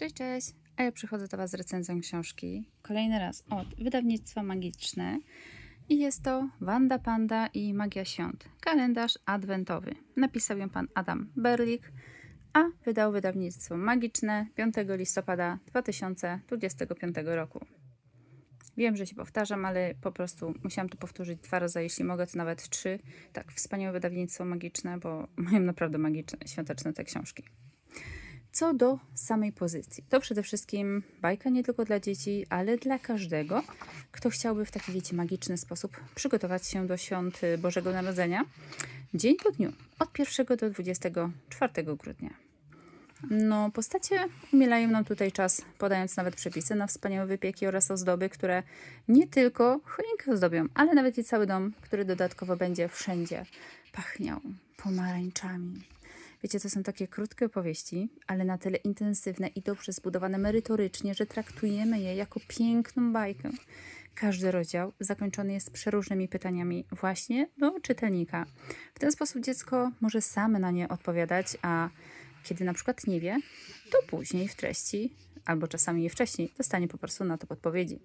Cześć, cześć! A ja przychodzę do Was z recenzją książki. Kolejny raz od wydawnictwa magiczne. I jest to Wanda Panda i Magia Świąt. Kalendarz adwentowy. Napisał ją pan Adam Berlik, a wydał wydawnictwo magiczne 5 listopada 2025 roku. Wiem, że się powtarzam, ale po prostu musiałam to powtórzyć dwa razy, jeśli mogę, to nawet trzy. Tak, wspaniałe wydawnictwo magiczne, bo mają naprawdę magiczne, świąteczne te książki. Co do samej pozycji, to przede wszystkim bajka nie tylko dla dzieci, ale dla każdego, kto chciałby w taki, wiecie, magiczny sposób przygotować się do świąt Bożego Narodzenia. Dzień po dniu, od 1 do 24 grudnia. No, postacie umielają nam tutaj czas, podając nawet przepisy na wspaniałe wypieki oraz ozdoby, które nie tylko choinkę ozdobią, ale nawet i cały dom, który dodatkowo będzie wszędzie pachniał pomarańczami. Wiecie, to są takie krótkie opowieści, ale na tyle intensywne i dobrze zbudowane merytorycznie, że traktujemy je jako piękną bajkę. Każdy rozdział zakończony jest przeróżnymi pytaniami właśnie do czytelnika. W ten sposób dziecko może same na nie odpowiadać, a kiedy na przykład nie wie, to później w treści, albo czasami je wcześniej, dostanie po prostu na to podpowiedzi.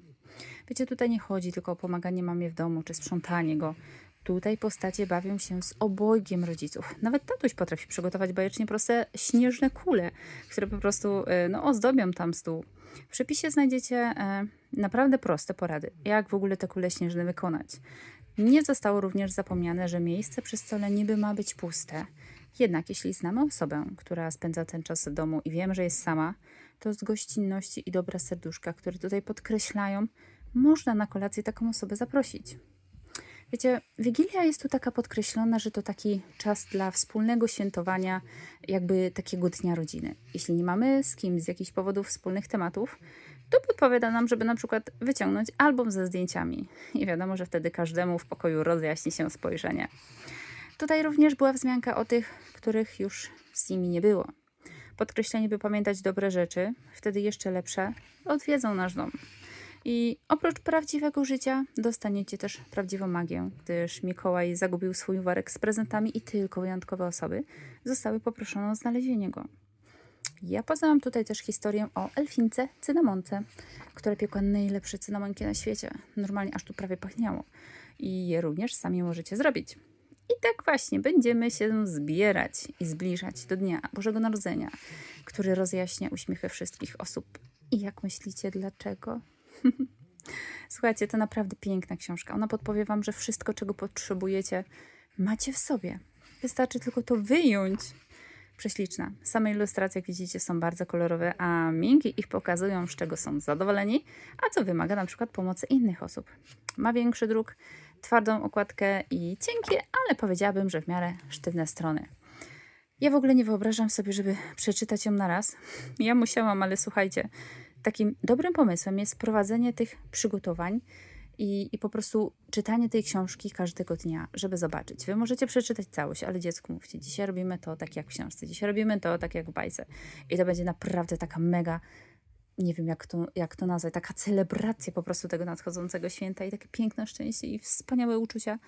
Wiecie, tutaj nie chodzi tylko o pomaganie mamie w domu czy sprzątanie go. Tutaj postacie bawią się z obojgiem rodziców. Nawet tatuś potrafi przygotować bajecznie proste śnieżne kule, które po prostu e, no, ozdobią tam stół. W przepisie znajdziecie e, naprawdę proste porady, jak w ogóle te kule śnieżne wykonać. Nie zostało również zapomniane, że miejsce przy stole niby ma być puste. Jednak jeśli znamy osobę, która spędza ten czas w domu i wiemy, że jest sama, to z gościnności i dobra serduszka, które tutaj podkreślają, można na kolację taką osobę zaprosić. Wiecie, Wigilia jest tu taka podkreślona, że to taki czas dla wspólnego świętowania, jakby takiego dnia rodziny. Jeśli nie mamy z kim z jakichś powodów wspólnych tematów, to podpowiada nam, żeby na przykład wyciągnąć album ze zdjęciami. I wiadomo, że wtedy każdemu w pokoju rozjaśni się spojrzenie. Tutaj również była wzmianka o tych, których już z nimi nie było. Podkreślenie, by pamiętać dobre rzeczy, wtedy jeszcze lepsze, odwiedzą nasz dom. I oprócz prawdziwego życia dostaniecie też prawdziwą magię, gdyż Mikołaj zagubił swój worek z prezentami i tylko wyjątkowe osoby zostały poproszone o znalezienie go. Ja poznałam tutaj też historię o elfince cynamonce, która piekła najlepsze cynamonki na świecie. Normalnie aż tu prawie pachniało. I je również sami możecie zrobić. I tak właśnie będziemy się zbierać i zbliżać do Dnia Bożego Narodzenia, który rozjaśnia uśmiechy wszystkich osób. I jak myślicie, dlaczego? Słuchajcie, to naprawdę piękna książka. Ona podpowie Wam, że wszystko, czego potrzebujecie, macie w sobie. Wystarczy tylko to wyjąć. Prześliczna. Same ilustracje, jak widzicie, są bardzo kolorowe, a minki ich pokazują, z czego są zadowoleni, a co wymaga na przykład pomocy innych osób. Ma większy druk, twardą okładkę i cienkie, ale powiedziałabym, że w miarę sztywne strony. Ja w ogóle nie wyobrażam sobie, żeby przeczytać ją na raz. Ja musiałam, ale słuchajcie, takim dobrym pomysłem jest prowadzenie tych przygotowań i, i po prostu czytanie tej książki każdego dnia, żeby zobaczyć. Wy możecie przeczytać całość, ale dziecku mówcie, dzisiaj robimy to tak jak w książce, dzisiaj robimy to tak jak w bajce. I to będzie naprawdę taka mega, nie wiem jak to, jak to nazwać, taka celebracja po prostu tego nadchodzącego święta i takie piękne szczęście i wspaniałe uczucia,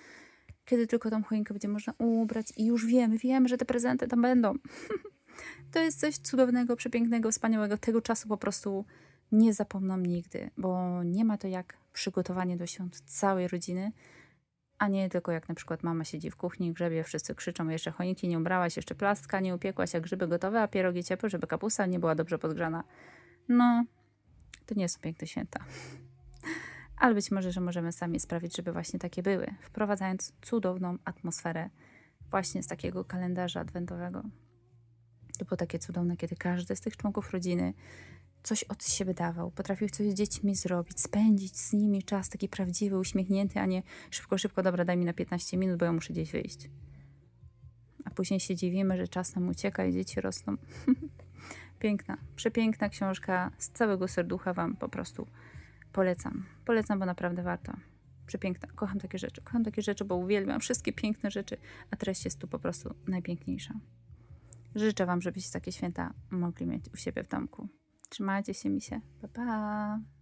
kiedy tylko tą choinkę będzie można ubrać i już wiemy, wiemy, że te prezenty tam będą. to jest coś cudownego, przepięknego, wspaniałego. Tego czasu po prostu nie zapomną nigdy, bo nie ma to jak przygotowanie do świąt całej rodziny, a nie tylko jak na przykład mama siedzi w kuchni, grzebie, wszyscy krzyczą, jeszcze choinki nie ubrałaś, jeszcze plastka nie upiekłaś, jak grzyby gotowe, a pierogi ciepłe, żeby kapusta nie była dobrze podgrzana. No, to nie są piękne święta. Ale być może, że możemy sami sprawić, żeby właśnie takie były, wprowadzając cudowną atmosferę właśnie z takiego kalendarza adwentowego. To było takie cudowne, kiedy każdy z tych członków rodziny coś od siebie dawał, potrafił coś z dziećmi zrobić, spędzić z nimi czas taki prawdziwy, uśmiechnięty, a nie szybko, szybko, dobra, daj mi na 15 minut, bo ja muszę gdzieś wyjść. A później się dziwimy, że czas nam ucieka i dzieci rosną. Piękna, przepiękna książka, z całego serducha Wam po prostu polecam. Polecam, bo naprawdę warto. Przepiękna, kocham takie rzeczy, kocham takie rzeczy, bo uwielbiam wszystkie piękne rzeczy, a treść jest tu po prostu najpiękniejsza. Życzę Wam, żebyście takie święta mogli mieć u siebie w domku. Trzymajcie się, mi się. Pa, pa.